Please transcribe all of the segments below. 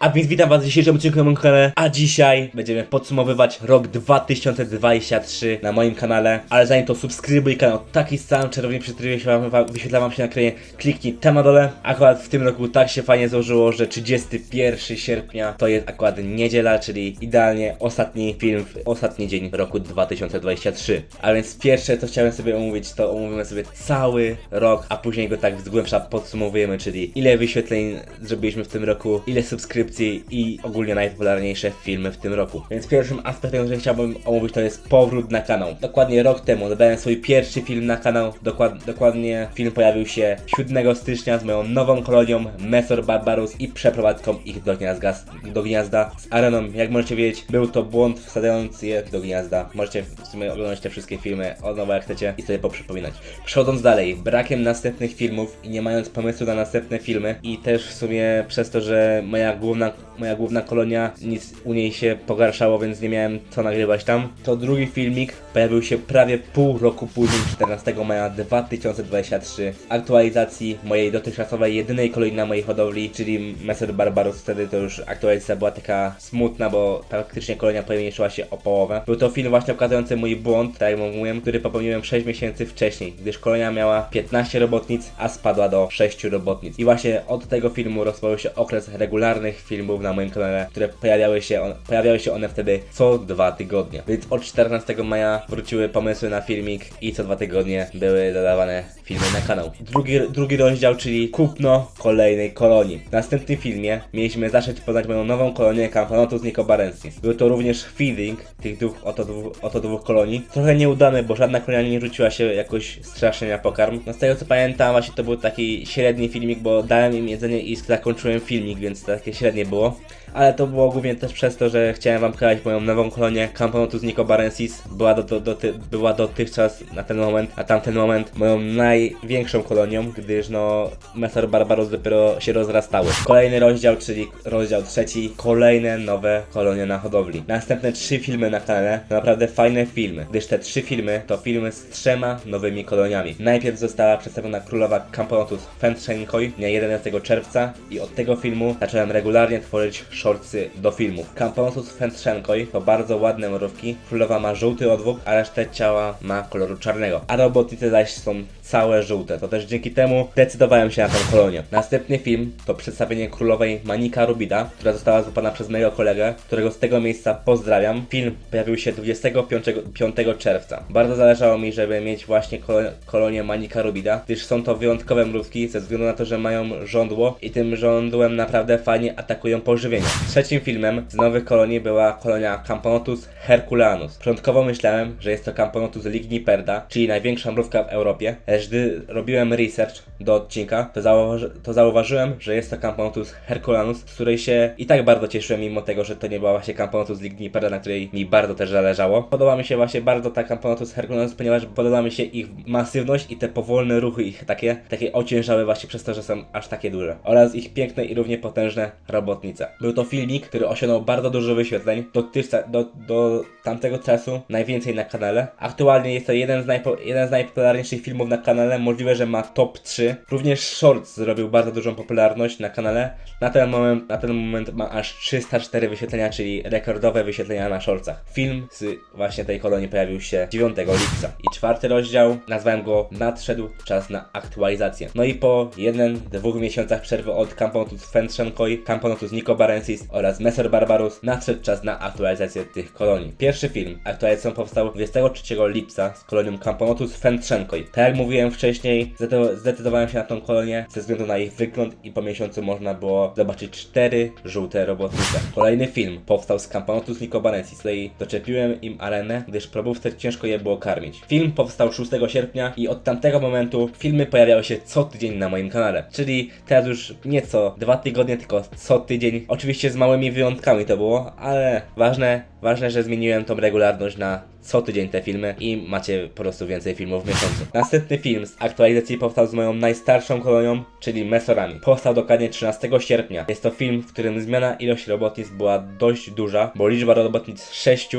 A więc witam was w dzisiejszym odcinku na moim kanale, a dzisiaj będziemy podsumowywać rok 2023 na moim kanale, ale zanim to subskrybuj kanał taki sam czerwony przytrywie się wam, wyświetla wam się na ekranie, kliknij tam na dole. Akurat w tym roku tak się fajnie złożyło, że 31 sierpnia to jest akurat niedziela, czyli idealnie ostatni film, ostatni dzień roku 2023. A więc pierwsze co chciałem sobie omówić, to omówimy sobie cały rok, a później go tak z głębsza podsumowujemy, czyli ile wyświetleń zrobiliśmy w tym roku, ile subskrypcji i ogólnie najpopularniejsze filmy w tym roku. Więc pierwszym aspektem, który chciałbym omówić, to jest powrót na kanał. Dokładnie rok temu dodałem swój pierwszy film na kanał. Dokład, dokładnie film pojawił się 7 stycznia z moją nową kolonią Mesor Barbarus i przeprowadzką ich do gniazda, do gniazda z areną. Jak możecie wiedzieć, był to błąd wsadzając je do gniazda. Możecie w sumie oglądać te wszystkie filmy od nowa jak chcecie i sobie poprzypominać. Przechodząc dalej, brakiem następnych filmów i nie mając pomysłu na następne filmy i też w sumie przez to, że moja główna, moja główna kolonia nic u niej się pogarszało, więc nie miałem co nagrywać tam, to drugi filmik pojawił się prawie pół roku później, 14 maja 2023 w aktualizacji mojej dotychczasowej jedynej kolonii na mojej hodowli, czyli Messer Barbarus. Wtedy to już aktualizacja była taka smutna, bo praktycznie kolonia pomniejszyła się o połowę. Był to film właśnie pokazujący mój błąd, tak jak mówiłem, który popełniłem 6 miesięcy wcześniej, gdyż kolonia miała 15 robotnic, a spadła do 6 robotnic. I właśnie od tego filmu rozpoczął się okres regularnych filmów na moim kanale, które pojawiały się, on, pojawiały się one wtedy co dwa tygodnie. Więc od 14 maja wróciły pomysły na filmik i co dwa tygodnie były dodawane filmy na kanał. Drugi, drugi rozdział, czyli kupno kolejnej kolonii. W następnym filmie mieliśmy zacząć poznać moją nową kolonię Camponotus nicobarensis. Był to również feeding tych dwóch, oto, dwóch, oto dwóch kolonii. Trochę nieudany, bo żadna kolonia nie rzuciła się jakoś strasznie na pokarm. No z tego co pamiętam, właśnie to był taki średni filmik, bo dałem im jedzenie i zakończyłem filmik, więc takie średnie było. Ale to było głównie też przez to, że chciałem wam pokazać moją nową kolonię Camponotus nicobarensis. Była, do, do, do, była dotychczas na ten moment, a tamten moment moją największą kolonią, gdyż no Mesor Barbaros dopiero się rozrastały. Kolejny rozdział, czyli rozdział trzeci, kolejne nowe kolonie na hodowli. Następne trzy filmy na kanale, to naprawdę fajne filmy, gdyż te trzy filmy to filmy z trzema nowymi koloniami. Najpierw została przedstawiona królowa Camponotus Fentrzenkoi dnia 11 czerwca i od tego filmu zacząłem regularnie tworzyć shortsy do filmów. Camponotus Fentrzenkoi to bardzo ładne mrówki, królowa ma żółty odwłok, a resztę ciała ma koloru czarnego. A robotnice zaś są całe żółte. To też dzięki temu decydowałem się na tę kolonię. Następny film to przedstawienie królowej Manika Rubida, która została złapana przez mojego kolegę, którego z tego miejsca pozdrawiam. Film pojawił się 25 5 czerwca. Bardzo zależało mi, żeby mieć właśnie kolo- kolonię Manika Rubida, gdyż są to wyjątkowe mrówki ze względu na to, że mają żądło i tym żądłem naprawdę fajnie atakują pożywienie. Trzecim filmem z nowych kolonii była kolonia Camponotus herculanus. Początkowo myślałem, że jest to Camponotus ligniperda, czyli największa mrówka w Europie, lecz gdy robiłem research do odcinka, to, to zauważyłem, że jest to Camponotus herculanus, z której się i tak bardzo cieszyłem, mimo tego, że to nie była właśnie Camponotus ligniperda, na której mi bardzo też zależało. Podoba mi się właśnie bardzo ta Camponotus herculanus, ponieważ podoba mi się ich masywność i te powolne ruchy ich takie, takie ociężałe właśnie przez to, że są aż takie duże. Oraz ich piękne i równie potężne robotnice. Był to filmik, który osiągnął bardzo dużo wyświetleń. Dotychczas, do, do tamtego czasu najwięcej na kanale. Aktualnie jest to jeden z, najpo, jeden z najpopularniejszych filmów na kanale. Możliwe, że ma top 3. Również Shorts zrobił bardzo dużą popularność na kanale. Na ten moment, na ten moment ma aż 304 wyświetlenia, czyli rekordowe wyświetlenia na Shortsach. Film z właśnie tej kolonii pojawił się 9 lipca. I czwarty rozdział, nazwałem go Nadszedł czas na aktualizację. No i po jeden, dwóch miesiącach przerwy od Camponotus Fentrzenkoi, Camponotus nicobarensis oraz Messer Barbarus nadszedł czas na aktualizację tych kolonii. Pierwszy film aktualizacją powstał 23 lipca z kolonią Camponotus Fentrzenkoi. Tak jak mówiłem wcześniej, zdecydo- zdecydowałem się na tą kolonię ze względu na ich wygląd i po miesiącu można było zobaczyć cztery żółte robotnice. Kolejny film powstał z Camponotus nicobarensis, której doczepiłem im arenę, gdyż probówce ciężko je było karmić. Film powstał 6 sierpnia i od tamtego momentu filmy pojawiały się co tydzień na moim kanale. Czyli teraz już nie co dwa tygodnie, tylko co tydzień. Oczywiście z małymi wyjątkami to było, ale ważne, ważne, że zmieniłem tą regularność na co tydzień te filmy i macie po prostu więcej filmów w miesiącu. Następny film z aktualizacji powstał z moją najstarszą kolonią, czyli Mesorami. Powstał dokładnie 13 sierpnia. Jest to film, w którym zmiana ilości robotnic była dość duża, bo liczba robotnic z 6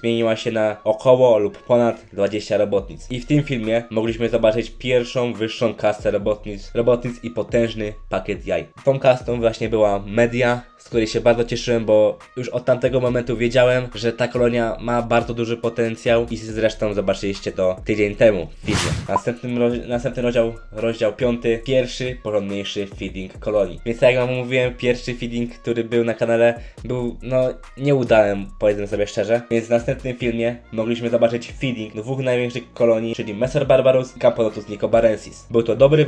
zmieniła się na około lub ponad 20 robotnic. I w tym filmie mogliśmy zobaczyć pierwszą wyższą kastę robotnic, robotnic i potężny pakiet jaj. Tą kastą właśnie była Media z której się bardzo cieszyłem, bo już od tamtego momentu wiedziałem, że ta kolonia ma bardzo duży potencjał i zresztą zobaczyliście to tydzień temu w filmie. Następnym roz- następny rozdział, rozdział piąty, pierwszy, porządniejszy feeding kolonii. Więc tak jak wam mówiłem, pierwszy feeding, który był na kanale, był no nieudany, powiedzmy sobie szczerze. Więc w następnym filmie mogliśmy zobaczyć feeding dwóch największych kolonii, czyli Messer Barbarus i Campodotus nicobarensis. Był to dobry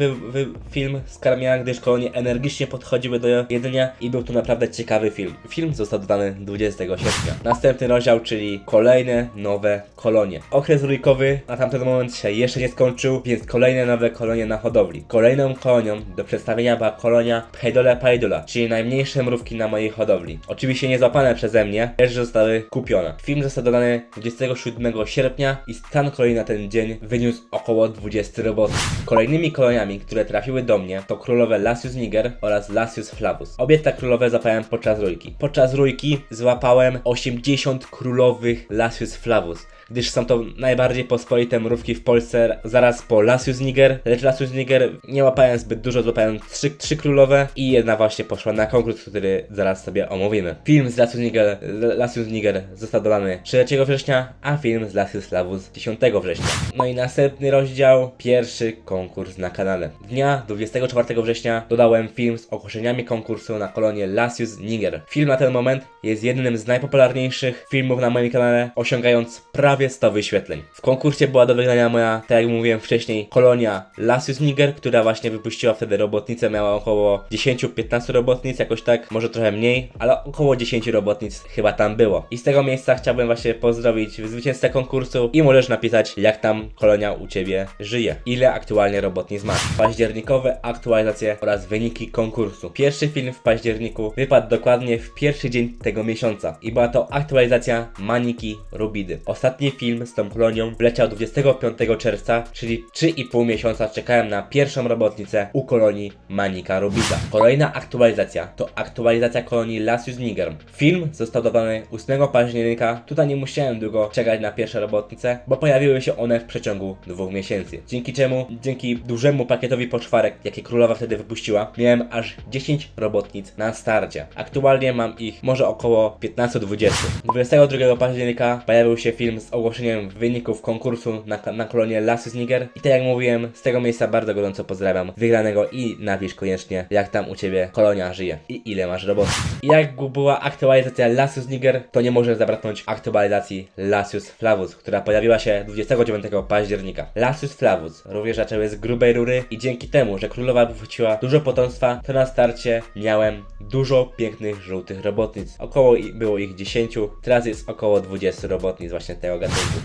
film z karmienia, gdyż kolonie energicznie podchodziły do jedzenia i był to naprawdę ciekawy film. Film został dodany 20 sierpnia. Następny rozdział, czyli kolejne nowe kolonie. Okres rójkowy na tamten moment się jeszcze nie skończył, więc kolejne nowe kolonie na hodowli. Kolejną kolonią do przedstawienia była kolonia Paidole Paidula, czyli najmniejsze mrówki na mojej hodowli. Oczywiście nie złapane przeze mnie, lecz zostały kupione. Film został dodany 27 sierpnia i stan kolonii na ten dzień wyniósł około 20 robotów. Kolejnymi koloniami, które trafiły do mnie to królowe Lasius niger oraz Lasius flavus. Obie te królowe podczas rójki. Podczas rójki złapałem 80 królowych Lasius flavus gdyż są to najbardziej pospolite mrówki w Polsce zaraz po Lasius Niger, lecz Lasius Niger nie łapałem zbyt dużo, złapałem trzy, trzy królowe i jedna właśnie poszła na konkurs, który zaraz sobie omówimy. Film z Lasius Niger, Lasius Niger został dodany 3 września, a film z Lasius Flavus 10 września. No i następny rozdział, pierwszy konkurs na kanale. Dnia 24 września dodałem film z ogłoszeniami konkursu na kolonię Lasius Niger. Film na ten moment jest jednym z najpopularniejszych filmów na moim kanale, osiągając prawie 100 wyświetleń. W konkursie była do wygrania moja, tak jak mówiłem wcześniej, kolonia Lasius Niger, która właśnie wypuściła wtedy robotnicę, miała około 10-15 robotnic, jakoś tak, może trochę mniej, ale około 10 robotnic chyba tam było. I z tego miejsca chciałbym właśnie pozdrowić zwycięzcę konkursu i możesz napisać, jak tam kolonia u Ciebie żyje. Ile aktualnie robotnic masz. Październikowe aktualizacje oraz wyniki konkursu. Pierwszy film w październiku wypadł dokładnie w pierwszy dzień tego miesiąca i była to aktualizacja Maniki Rubidy. Ostatni film z tą kolonią wleciał 25 czerwca, czyli 3,5 miesiąca czekałem na pierwszą robotnicę u kolonii Manika Rubida. Kolejna aktualizacja to aktualizacja kolonii Lasius Niger. Film został dodany 8 października. Tutaj nie musiałem długo czekać na pierwsze robotnice, bo pojawiły się one w przeciągu dwóch miesięcy. Dzięki czemu, dzięki dużemu pakietowi poczwarek, jakie królowa wtedy wypuściła, miałem aż 10 robotnic na starcie. Aktualnie mam ich może około 15-20. 22 października pojawił się film z ogłoszeniem wyników konkursu na, na kolonię Lasius Niger. I tak jak mówiłem, z tego miejsca bardzo gorąco pozdrawiam wygranego i napisz koniecznie, jak tam u Ciebie kolonia żyje i ile masz robotów. I jak była aktualizacja Lasius Niger, to nie może zabraknąć aktualizacji Lasius Flavus, która pojawiła się 29 października. Lasius Flavus również zaczęły z grubej rury i dzięki temu, że królowa wypuściła dużo potomstwa, to na starcie miałem dużo pięknych żółtych robotnic. Około było ich 10, teraz jest około 20 robotnic właśnie tego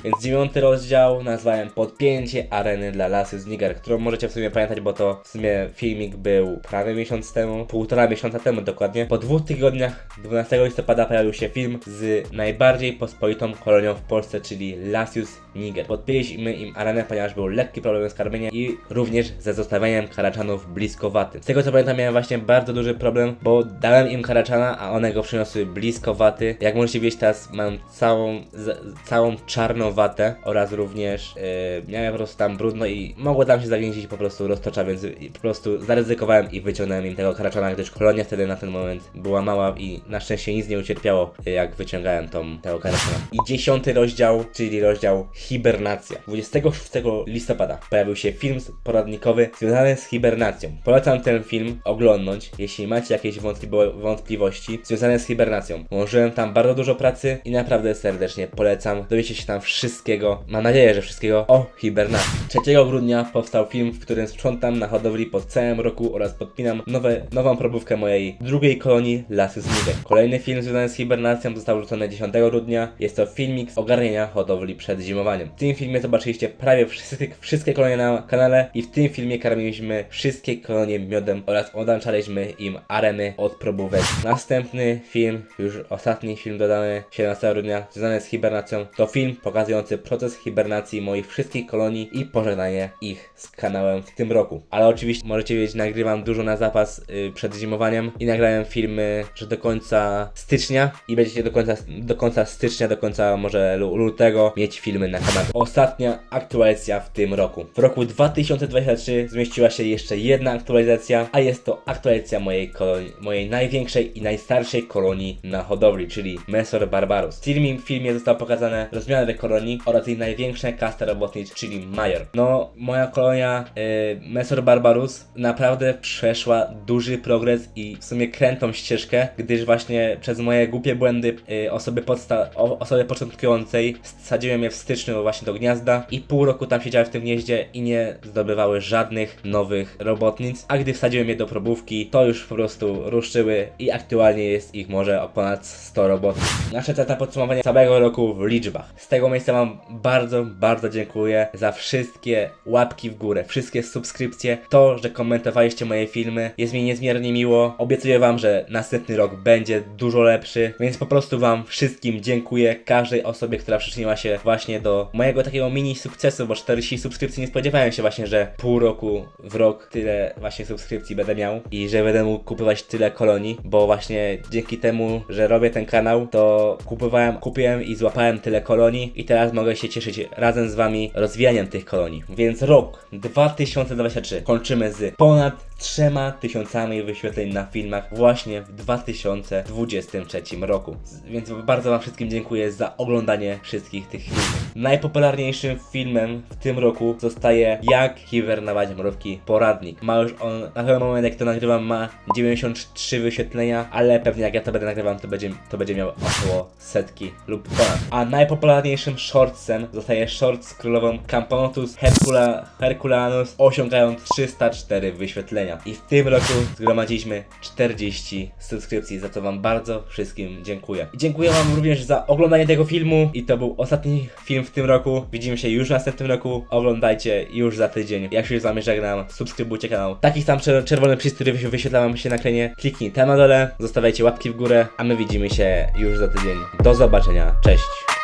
Więc dziewiąty rozdział nazwałem Podpięcie areny dla Lasius Niger, którą możecie w sumie pamiętać, bo to w sumie filmik był prawie miesiąc temu, półtora miesiąca temu dokładnie. Po dwóch tygodniach, 12 listopada pojawił się film z najbardziej pospolitą kolonią w Polsce, czyli Lasius Niger. Podpięliśmy im arenę, ponieważ był lekki problem z karmieniem i również ze zostawianiem karaczanów blisko waty. Z tego co pamiętam miałem właśnie bardzo duży problem, bo dałem im karaczana, a one go przyniosły blisko waty. Jak możecie wiedzieć teraz mam całą, z, całą czarną watę oraz również yy, miałem po prostu tam brudno i mogło tam się zawięzić po prostu roztocza, więc po prostu zaryzykowałem i wyciągnąłem im tego karaczana, gdyż kolonia wtedy na ten moment była mała i na szczęście nic nie ucierpiało, jak wyciągałem tą, tego karaczana. I dziesiąty rozdział, czyli rozdział Hibernacja. 26 listopada pojawił się film poradnikowy związany z hibernacją. Polecam ten film oglądnąć, jeśli macie jakieś wątpliwo- wątpliwości związane z hibernacją. Włożyłem tam bardzo dużo pracy i naprawdę serdecznie polecam. Dowiecie się tam wszystkiego, mam nadzieję, że wszystkiego o hibernacji. 3 grudnia powstał film, w którym sprzątam na hodowli po całym roku oraz podpinam nowe, nową probówkę mojej drugiej kolonii Lasy Niger. Kolejny film związany z hibernacją został rzucony 10 grudnia. Jest to filmik z ogarnienia hodowli przed zimowaniem. W tym filmie zobaczyliście prawie wszystkie, wszystkie kolonie na kanale i w tym filmie karmiliśmy wszystkie kolonie miodem oraz odłączaliśmy im areny od probówek. Następny film, już ostatni film dodany 17 grudnia, związany z hibernacją, to film film pokazujący proces hibernacji moich wszystkich kolonii i pożegnanie ich z kanałem w tym roku. Ale oczywiście możecie wiedzieć, nagrywam dużo na zapas y, przed zimowaniem i nagrałem filmy, że do końca stycznia i będziecie do końca, do końca stycznia, do końca może lu- lutego mieć filmy na kanale. Ostatnia aktualizacja w tym roku. W roku 2023 zmieściła się jeszcze jedna aktualizacja, a jest to aktualizacja mojej kolonii, mojej największej i najstarszej kolonii na hodowli, czyli Mesor Barbarus. W filmie, w filmie zostało pokazane rozmiary tej kolonii oraz jej największe kasta robotnicze, czyli Major. No, moja kolonia y, Mesor Barbarus naprawdę przeszła duży progres i w sumie krętą ścieżkę, gdyż właśnie przez moje głupie błędy y, osoby, podsta- o, osoby początkującej sadziłem je w styczniu właśnie do gniazda i pół roku tam siedziały w tym gnieździe i nie zdobywały żadnych nowych robotnic, a gdy wsadziłem je do probówki, to już po prostu ruszyły i aktualnie jest ich może o ponad 100 robotnic. Nasze tata podsumowanie całego roku w liczbach. Z tego miejsca Wam bardzo, bardzo dziękuję za wszystkie łapki w górę, wszystkie subskrypcje, to, że komentowaliście moje filmy, jest mi niezmiernie miło. Obiecuję Wam, że następny rok będzie dużo lepszy, więc po prostu Wam wszystkim dziękuję, każdej osobie, która przyczyniła się właśnie do mojego takiego mini sukcesu, bo 40 subskrypcji nie spodziewałem się właśnie, że pół roku w rok tyle właśnie subskrypcji będę miał i że będę mógł kupować tyle kolonii, bo właśnie dzięki temu, że robię ten kanał, to kupowałem, kupiłem i złapałem tyle kolonii i teraz mogę się cieszyć razem z Wami rozwijaniem tych kolonii. Więc rok 2023 kończymy z ponad trzema tysiącami wyświetleń na filmach właśnie w 2023 roku. Więc bardzo Wam wszystkim dziękuję za oglądanie wszystkich tych filmów. Najpopularniejszym filmem w tym roku zostaje Jak hibernować mrówki poradnik. Ma już on, na ten moment jak to nagrywam ma 93 wyświetlenia, ale pewnie jak ja to będę nagrywam to będzie, to będzie miał około setki lub ponad. A najpopularniejszym shortsem zostaje short z królową Camponotus Hercula, Herculanus osiągając 304 wyświetlenia. I w tym roku zgromadziliśmy 40 subskrypcji, za co Wam bardzo wszystkim dziękuję. I dziękuję Wam również za oglądanie tego filmu i to był ostatni film w tym roku. Widzimy się już w następnym roku. Oglądajcie już za tydzień. Jak się z Wami żegnam, subskrybujcie kanał. Taki sam czer- czerwony przycisk, który wyświe- wyświetla Wam się na ekranie. Kliknij tam na dole, zostawiajcie łapki w górę, a my widzimy się już za tydzień. Do zobaczenia, cześć!